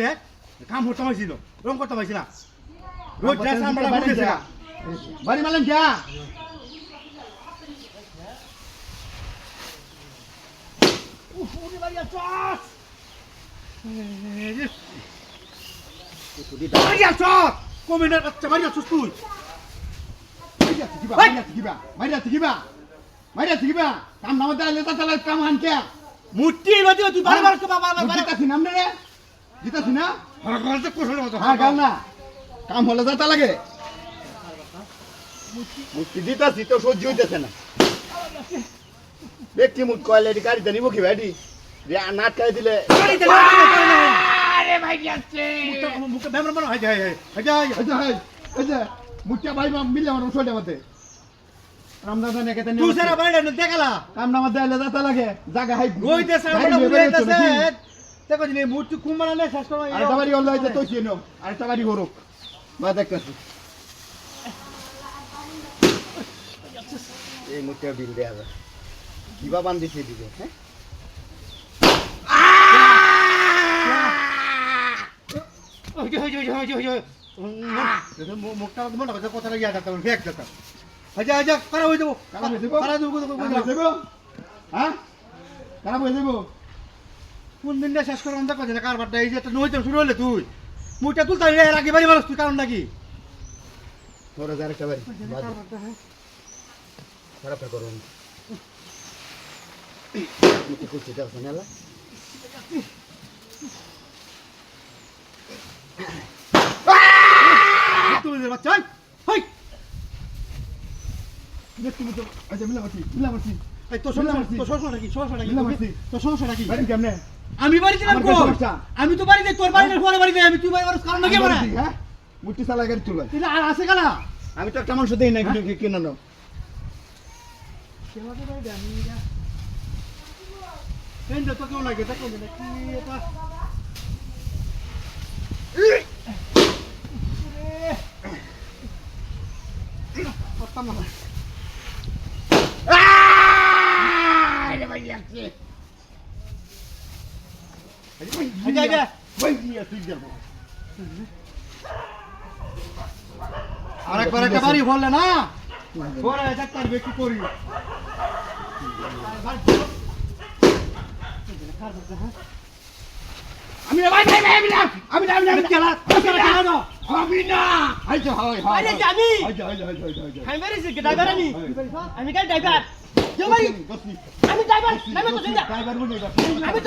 দে কাম হতে পারছিল রং করতে পারছি রোজ ড্রেস আমরা বুঝেছে বাড়ি মালেন যা উফ ওরে বাড়ি বাড়ি আছ কমিনার বাড়ি আছিস তুই মাইরা থাকিবা মাইরা থাকিবা মাইরা থাকিবা মাইরা থাকিবা কাম নামা দাঁড়ালে তাহলে কাম আনকে মূর্তি বাদি তুই বারে বারে বাবা বারে জিতাছি নাম রে জিতাছি না হ্যাঁ গলতে কোসল মতো হ্যাঁ গাল না কাম হলে যাতা লাগে মুক্তি দিতাছি তো সহ্য হইতেছে না ব্যক্তি মুখ কয়লে এটি গাড়িতে নিব কি ভাই নাট খাই দিলে আরে বাড়ি আছে মুখে ব্যামরা মনে হয় যায় হয় যায় এই যে এই, এই যে মুখটা ভাই মিলে আমার উঠে মতে রামদাস নে কেতে তুই সারা বাড়ি দেখালা। কাম নামা দাঁড়ালে যাতা লাগে জায়গা হাই জিনি মূর্তি নে শেষ করো বাড়ি হলো হইতে তো চিনো দেখতেছি। এই বিল দেয়া যায় কিবা বান্ধিছে দিবে হ্যাঁ? ওই যে ওই ওই ওই যে মুখটা কথা লাগিয়ে যাতা ফেক যাতা আচ্ছা আচ্ছা কারা হয়ে যাব কারা হয়ে যাব? দেবো হ্যাঁ? কারা বই দেবো? কোন দিনটা শেষ করে অন্ধা করছে না কারবারটা এই যে একটা নইতে শুরু হলে তুই। মুখটা তুলতে এর আগে বাড়ি মানুষ তুই কারণ নাকি তোর হাজার একটা বাড়ি। খারাপ করুন মুখে দেখো নেলা তুই বাচ্চা হাই দেখতে মতো আচ্ছা মিলা মারছি মিলা মারছি এই তোর সমস্যা তোর সমস্যা নাকি সমস্যা নাকি মিলা মারছি। তোর নাকি বাড়ি কেমনে আমি আমি তো তোর বাড়িতে ঘরে বাড়িতে আমি তুই বাড়ি কারণ নাকি হ্যাঁ মুটি চালা গাড়ি আর আছে কালা আমি একটা মানুষ দেই না কিন্তু কেন না এই যে তোকেও লাগে আরে বাড়ি আছে আচ্ছা আচ্ছা ওই দিয়ে তুই যাব আরেকবার একটা বাড়ি বললে না? পরে ডাক্তার কি করি। আমি না ভাই ভাই ভাই আমি না আমি না আমি না। আমি খেলা খেলা। আমি না। আইছো আরে জানি আইছো আইছো আইছো আইছো আমি। বেরিয়েছি ড্রাইভার আমি? ড্রাইভার আমি তো ড্রাইভার আমি ড্রাইভার